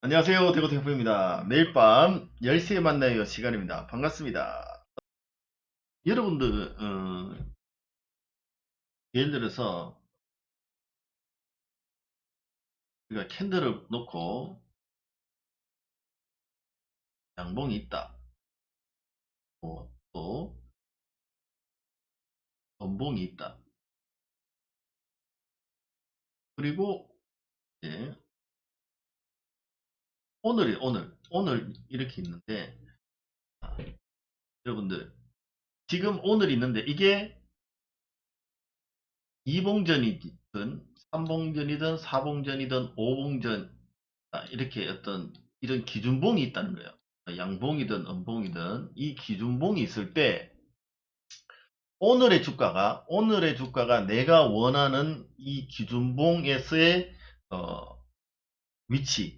안녕하세요. 대구 대표입니다. 매일 밤 10시에 만나요 시간입니다. 반갑습니다. 여러분들, 어, 예를 들어서, 우리가 캔들을 놓고, 양봉이 있다. 또, 또, 원봉이 있다. 그리고, 예, 오늘이, 오늘, 오늘 이렇게 있는데, 아, 여러분들, 지금 오늘 있는데, 이게 2봉전이든 3봉전이든 4봉전이든 5봉전 아, 이렇게 어떤 이런 기준봉이 있다는 거예요. 양봉이든 음봉이든 이 기준봉이 있을 때 오늘의 주가가 오늘의 주가가 내가 원하는 이 기준봉에서의 어, 위치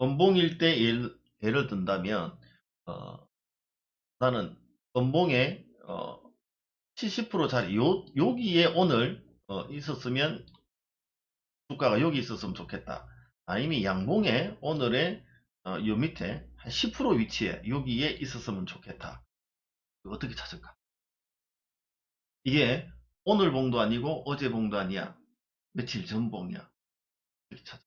음봉일 때 예를, 예를 든다면 어, 나는 음봉에 어, 70% 자리 요 여기에 오늘 어, 있었으면 주가가 여기 있었으면 좋겠다. 아니면 양봉에 오늘의 어, 요 밑에 한 10% 위치에 여기에 있었으면 좋겠다. 어떻게 찾을까? 이게 오늘 봉도 아니고 어제 봉도 아니야. 며칠 전 봉이야. 이렇게 찾아.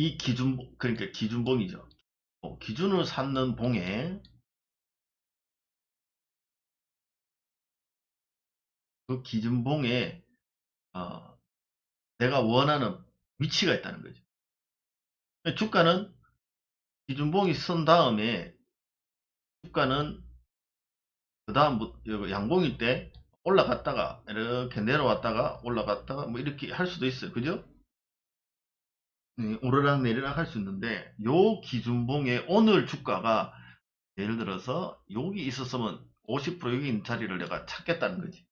이 기준 그러니까 기준봉이죠. 어, 기준을 삼는 봉에 그 기준봉에 어, 내가 원하는 위치가 있다는 거죠. 주가는 기준봉이 선 다음에 주가는 그 다음 양봉일 때 올라갔다가 이렇게 내려왔다가 올라갔다가 뭐 이렇게 할 수도 있어요. 그죠? 네, 오르락 내리락 할 수 있는데 요 기준봉에 오늘 주가가 예를 들어서 여기 있었으면 50% 여기 있는 자리를 내가 찾겠다는 거지.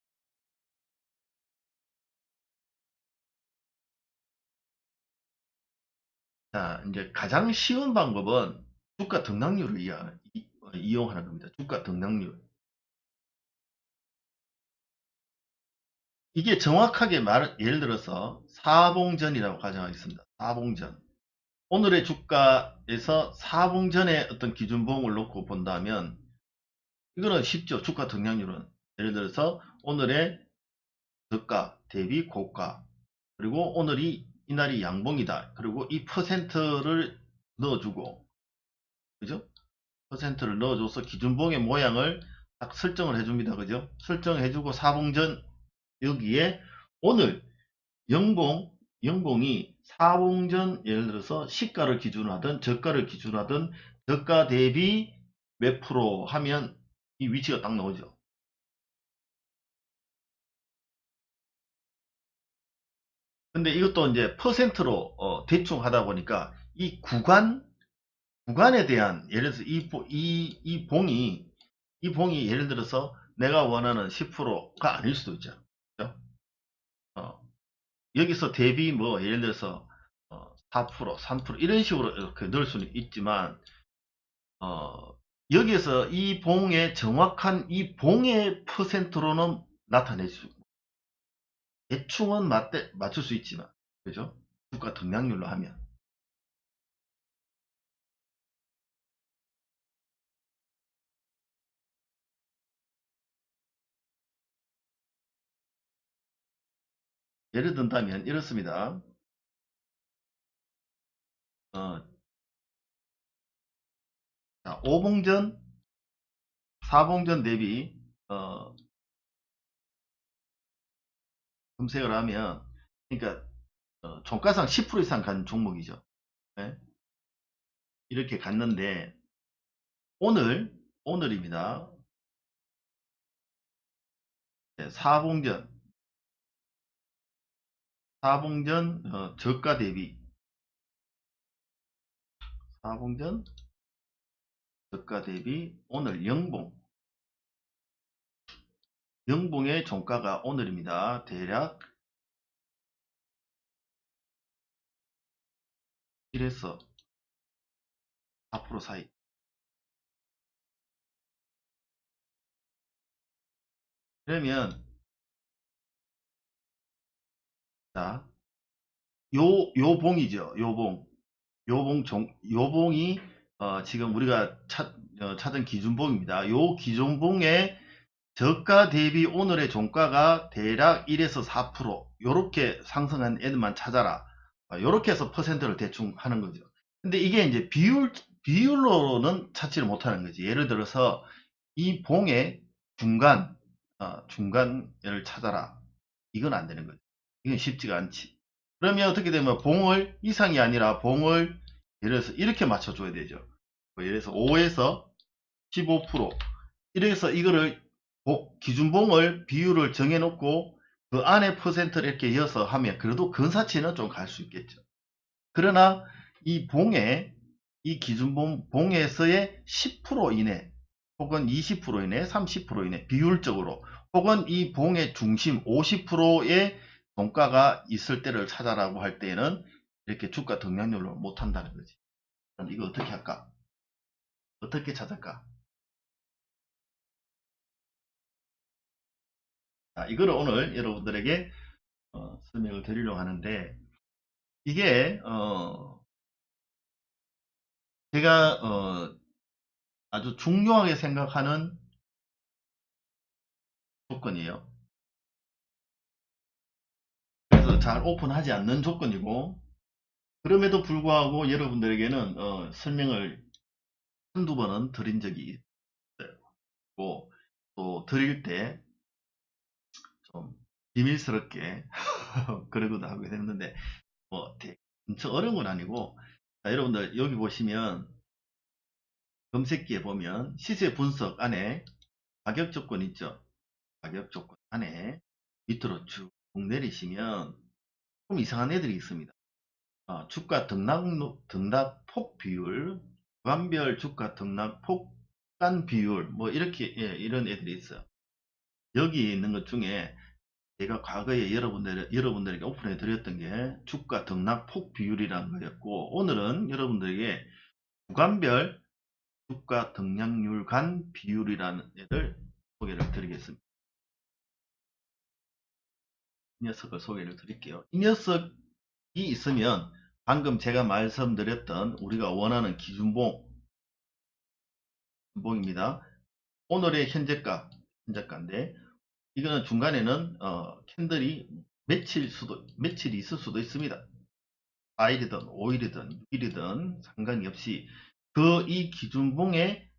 자, 이제 가장 쉬운 방법은 주가 등락률을 이, 용하는 겁니다. 주가 등락률. 이게 정확하게 말, 예를 들어서 사봉전이라고 가정하겠습니다. 사봉전. 오늘의 주가에서 사봉전의 어떤 기준봉을 놓고 본다면 이거는 쉽죠. 주가 등락률은. 예를 들어서 오늘의 저가 대비 고가 그리고 오늘이 이날이 양봉이다. 그리고 이 퍼센트를 넣어주고 그죠? 퍼센트를 넣어줘서 기준봉의 모양을 딱 설정을 해줍니다. 그죠? 설정해주고 사봉전 여기에 오늘 영봉 영봉이 사봉전 예를 들어서 시가를 기준으로 하든 저가를 기준으로 하든 저가 대비 몇 프로 하면 이 위치가 딱 나오죠. 근데 이것도 이제 퍼센트로 어, 대충 하다 보니까 이 구간 구간에 대한 예를 들어서 이, 이, 이 봉이 이 봉이 예를 들어서 내가 원하는 10%가 아닐 수도 있죠. 어, 여기서 대비 뭐 예를 들어서 어, 4% 3% 이런 식으로 이렇게 넣을 수는 있지만 어, 여기에서 이 봉의 정확한 이 봉의 퍼센트로는 나타낼 수 대충은 맞대, 맞출 수 있지만 그죠? 주가 등락률로 하면 예를 든다면 이렇습니다. 어, 자, 5봉전, 4봉전 대비 어, 검색을 하면 그러니까 어, 종가상 10% 이상 간 종목이죠. 네? 이렇게 갔는데 오늘 오늘입니다. 네, 4봉전 4봉전 어, 저가 대비. 4봉전 저가 대비 오늘 영봉. 영봉의 종가가 오늘입니다. 대략 1에서 4% 사이. 그러면 자, 요, 요 봉이죠. 요 봉. 요 봉, 종, 요 봉이, 어, 지금 우리가 찾, 어, 찾은 기준봉입니다. 요 기준봉의 저가 대비 오늘의 종가가 대략 1에서 4% 요렇게 상승한 애들만 찾아라. 어, 요렇게 해서 퍼센트를 대충 하는 거죠. 근데 이게 이제 비율, 비율로는 찾지를 못하는 거지. 예를 들어서 이 봉의 중간, 어, 중간을 찾아라. 이건 안 되는 거죠. 이건 쉽지가 않지. 그러면 어떻게 되면 봉을 이상이 아니라 봉을 예를 들어서 이렇게 맞춰줘야 되죠. 뭐 예를 들어서 5에서 15% 이래서 이거를 보- 기준봉을 비율을 정해놓고 그 안에 퍼센트를 이렇게 이어서 하면 그래도 근사치는 좀 갈 수 있겠죠. 그러나 이 봉에 이 기준봉 봉에서의 10% 이내 혹은 20% 이내 30% 이내 비율적으로 혹은 이 봉의 중심 50%의 종가가 있을 때를 찾아라고 할 때에는 이렇게 주가 등락률을 못 한다는 거지. 그럼 이거 어떻게 할까? 어떻게 찾을까? 자, 이거를 오늘 여러분들에게 어, 설명을 드리려고 하는데 이게 어, 제가 어, 아주 중요하게 생각하는 조건이에요. 잘 오픈하지 않는 조건이고 그럼에도 불구하고 여러분들에게는 어, 설명을 한두 번은 드린 적이 있어요. 또, 또 드릴 때 좀 비밀스럽게 그러고도 하고 했는데 뭐 대- 엄청 어려운 건 아니고 자, 여러분들 여기 보시면 검색기에 보면 시세 분석 안에 가격 조건 있죠. 가격 조건 안에 밑으로 쭉 내리시면 좀 이상한 애들이 있습니다. 어, 주가 등락, 등락 폭 비율, 구간별 주가 등락 폭간 비율, 뭐 이렇게 예, 이런 애들이 있어요. 여기 있는 것 중에 제가 과거에 여러분들, 여러분들에게 오픈해 드렸던 게 주가 등락 폭 비율이라는 거였고 오늘은 여러분들에게 구간별 주가 등락률 간 비율이라는 애를 소개를 드리겠습니다. 이 녀석을 소개를 드릴게요. 이 녀석이 있으면 방금 제가 말씀드렸던 우리가 원하는 기준봉 봉입니다. 오늘의 현재가 현재가인데 이거는 중간에는 어, 캔들이 며칠 수도 며칠이 있을 수도 있습니다. 4일이든 5일이든 6일이든 상관이 없이 그 이 기준봉에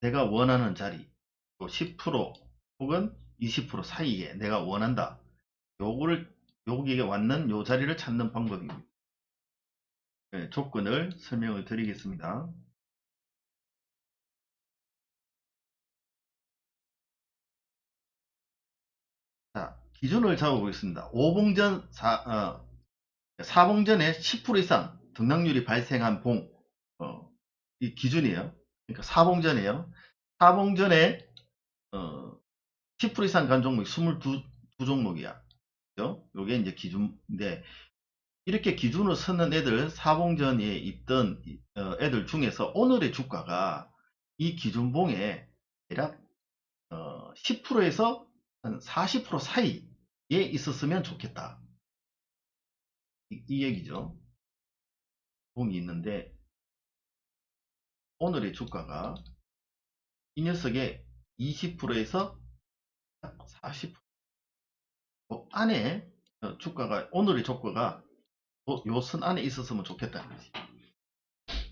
내가 원하는 자리 또 10% 혹은 20% 사이에 내가 원한다. 요거를 여기에 왔는 요 자리를 찾는 방법입니다. 네, 조건을 설명을 드리겠습니다. 자, 기준을 잡아보겠습니다. 5봉전, 4, 어, 4봉전에 10% 이상 등락률이 발생한 봉, 어, 이 기준이에요. 그러니까 4봉전이에요. 4봉전에, 어, 10% 이상 간 종목이 22, 두 종목이야. 그죠? 요게 이제 기준인데, 이렇게 기준을 쓰는 애들, 4봉전에 있던 어, 애들 중에서 오늘의 주가가 이 기준봉에 대략 어, 10%에서 한 40% 사이에 있었으면 좋겠다. 이, 이 얘기죠. 봉이 있는데 오늘의 주가가 이 녀석의 20%에서 40% 그 안에 어, 주가가 오늘의 주가가 요 선 안에 있었으면 좋겠다는 거지.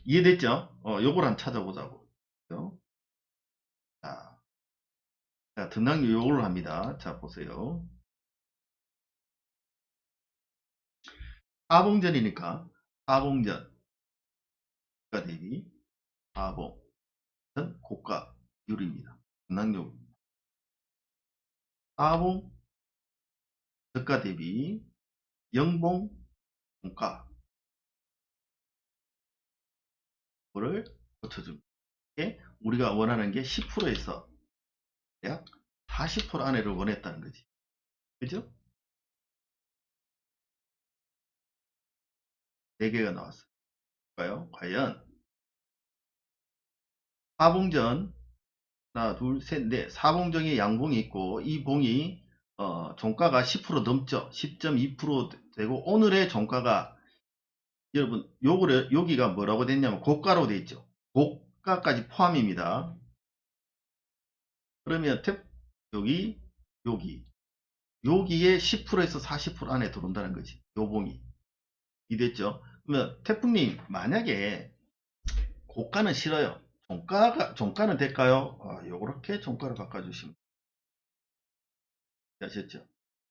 이해됐죠? 어, 요걸 한번 찾아보자고. 그죠? 자, 자, 등락률 요걸로 합니다. 자, 보세요. 4봉전이니까 4봉전 고가 대비 4봉은 고가율입니다. 등락률 4봉 저가 대비 0봉 종가 그거를 고쳐줍니다. 우리가 원하는 게 10%에서 약 40% 안에를 원했다는 거지. 그죠? 4개가 나왔어요. 볼까요? 과연 4봉전 하나, 둘, 셋, 넷. 사봉정에 양봉이 있고, 이 봉이, 어, 종가가 10% 넘죠. 10.2% 되고, 오늘의 종가가, 여러분, 요거를, 여기가 뭐라고 됐냐면, 고가로 돼 있죠. 고가까지 포함입니다. 그러면, 탭, 여기, 여기. 여기에 10%에서 40% 안에 들어온다는 거지. 요 봉이. 이 됐죠? 그러면, 태풍님, 만약에, 고가는 싫어요. 종가가, 종가는 될까요? 아, 요렇게 종가를 바꿔주시면. 아셨죠?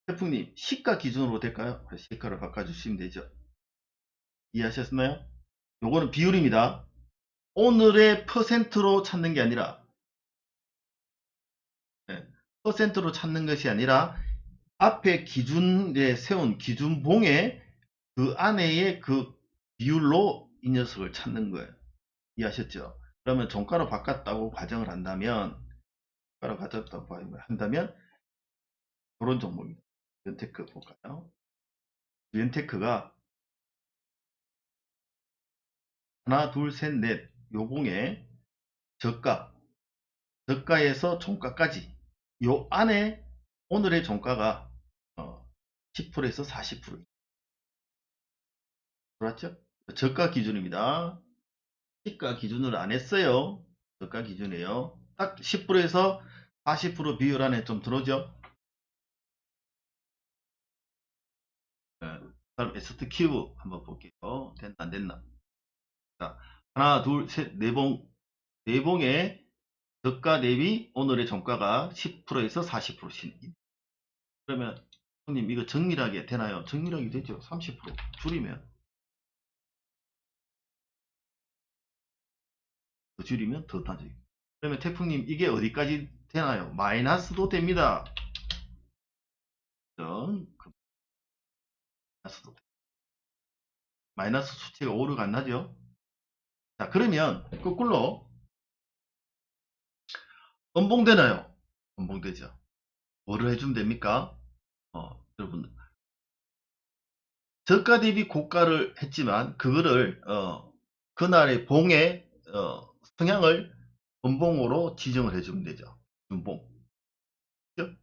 태풍님, 시가 기준으로 될까요? 아, 시가를 바꿔주시면 되죠. 이해하셨나요? 요거는 비율입니다. 오늘의 퍼센트로 찾는 게 아니라, 네, 퍼센트로 찾는 것이 아니라, 앞에 기준에 세운 기준봉에 그 안에의 그 비율로 이 녀석을 찾는 거예요. 이해하셨죠? 그러면 종가로 바꿨다고 가정을 한다면, 종가로 가졌다고 한다면, 그런 종목입니다. 연테크 볼까요? 연테크가 하나, 둘, 셋, 넷 요봉에 저가, 저가에서 종가까지 요 안에 오늘의 종가가 어, 10%에서 40% 그렇죠? 저가 기준입니다. 시가 기준으로 안 했어요. 저가 기준이에요. 딱 10%에서 40% 비율 안에 좀 들어오죠? 다음 ST 큐브 한번 볼게요. 됐나 안 됐나? 자, 하나, 둘, 셋, 네봉, 네봉의 저가 대비 오늘의 종가가 10%에서 40% 신입니다. 그러면 형님 이거 정밀하게 되나요? 정밀하게 되죠. 30% 줄이면 더 줄이면 더 따져요. 그러면 태풍님 이게 어디까지 되나요? 마이너스도 됩니다. 전 마이너스도 됩니다. 마이너스 수치가 오르가 안 나죠? 자 그러면 거꾸로 음봉되나요? 음봉되죠. 뭐를 해주면 됩니까? 어, 여러분 저가 대비 고가를 했지만 그거를 어, 그날의 봉의 어, 성향을 음봉으로 지정을 해주면 되죠. 음봉. 그죠?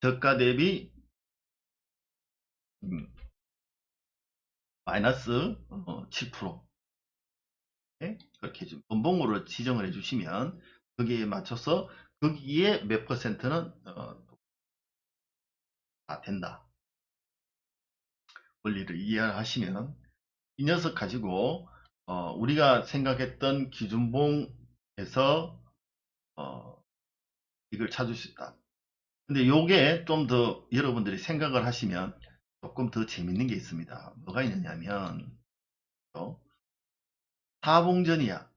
저가 대비 음, 마이너스 어, 7% 네? 그렇게 좀 음봉으로 지정을 해주시면 거기에 맞춰서 거기에 몇 퍼센트는 어, 다 된다. 원리를 이해하시면 이 녀석 가지고 어, 우리가 생각했던 기준봉에서 어, 이걸 찾을 수 있다. 근데 요게 좀 더 여러분들이 생각을 하시면 조금 더 재밌는 게 있습니다. 뭐가 있느냐면 또 사봉전이야.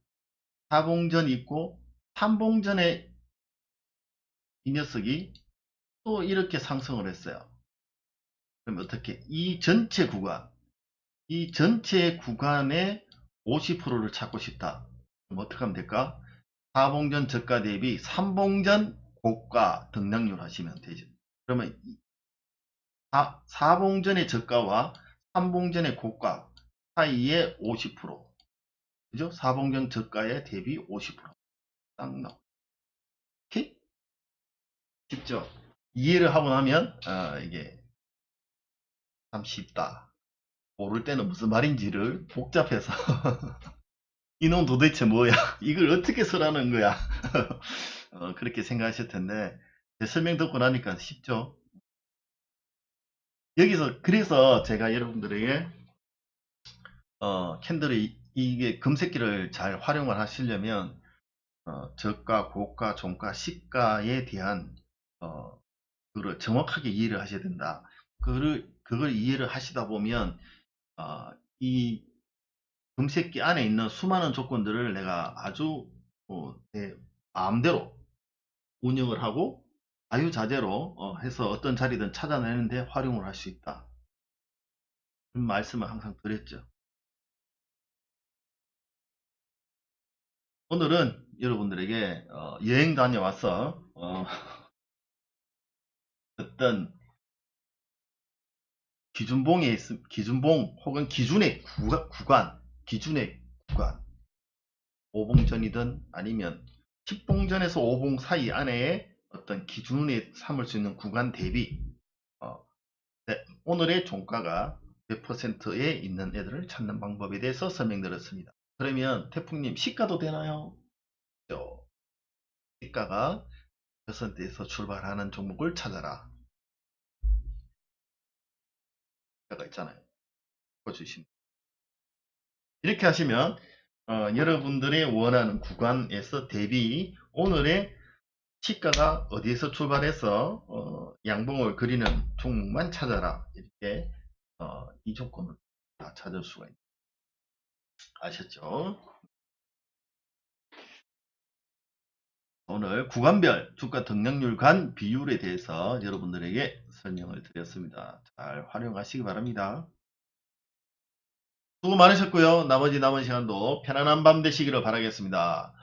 사봉전 있고 삼봉전에 이 녀석이 또 이렇게 상승을 했어요. 그럼 어떻게 이 전체 구간 이 전체 구간의 50%를 찾고 싶다. 그럼 어떻게 하면 될까? 4봉전 저가 대비 3봉전 고가 등락률 하시면 되죠. 그러면 4, 봉전의 저가와 3봉전의 고가 사이에 50% 그죠? 4봉전 저가에 대비 50%딱 나와. 오케이? 쉽죠? 이해를 하고 나면 아, 이게 참 쉽다. 모를 때는 무슨 말인지를 복잡해서 이놈 도대체 뭐야? 이걸 어떻게 쓰라는 거야? 어, 그렇게 생각하실 텐데 제 설명 듣고 나니까 쉽죠? 여기서 그래서 제가 여러분들에게 어, 캔들의 이게 금색기를 잘 활용을 하시려면 어, 저가, 고가, 종가, 시가에 대한 어, 그걸 정확하게 이해를 하셔야 된다. 그걸 그걸 이해를 하시다 보면 어, 이 금색기 안에 있는 수많은 조건들을 내가 아주 어, 내 마음대로 운영을 하고 자유자재로 어, 해서 어떤 자리든 찾아내는데 활용을 할 수 있다. 그런 말씀을 항상 드렸죠. 오늘은 여러분들에게 어, 여행 다녀와서 어, 어떤 기준봉에 있 기준봉 혹은 기준의 구간, 구간 기준의 구간 5봉전이든 아니면 10봉전에서 5봉 사이 안에 어떤 기준에 삼을 수 있는 구간 대비 어, 네, 오늘의 종가가 몇 퍼센트에 있는 애들을 찾는 방법에 대해서 설명드렸습니다. 그러면 태풍님 시가도 되나요? 죠. 시가가 퍼센트에서 출발하는 종목을 찾아라. 시가가 있잖아요. 보여주시면 이렇게 하시면 어, 여러분들의 원하는 구간에서 대비 오늘의 시가가 어디에서 출발해서 어, 양봉을 그리는 종목만 찾아라 이렇게 어, 이 조건을 다 찾을 수가 있습니다. 아셨죠? 오늘 구간별 주가 등락률 간 비율에 대해서 여러분들에게 설명을 드렸습니다. 잘 활용하시기 바랍니다. 수고 많으셨고요. 나머지 남은 시간도 편안한 밤 되시기를 바라겠습니다.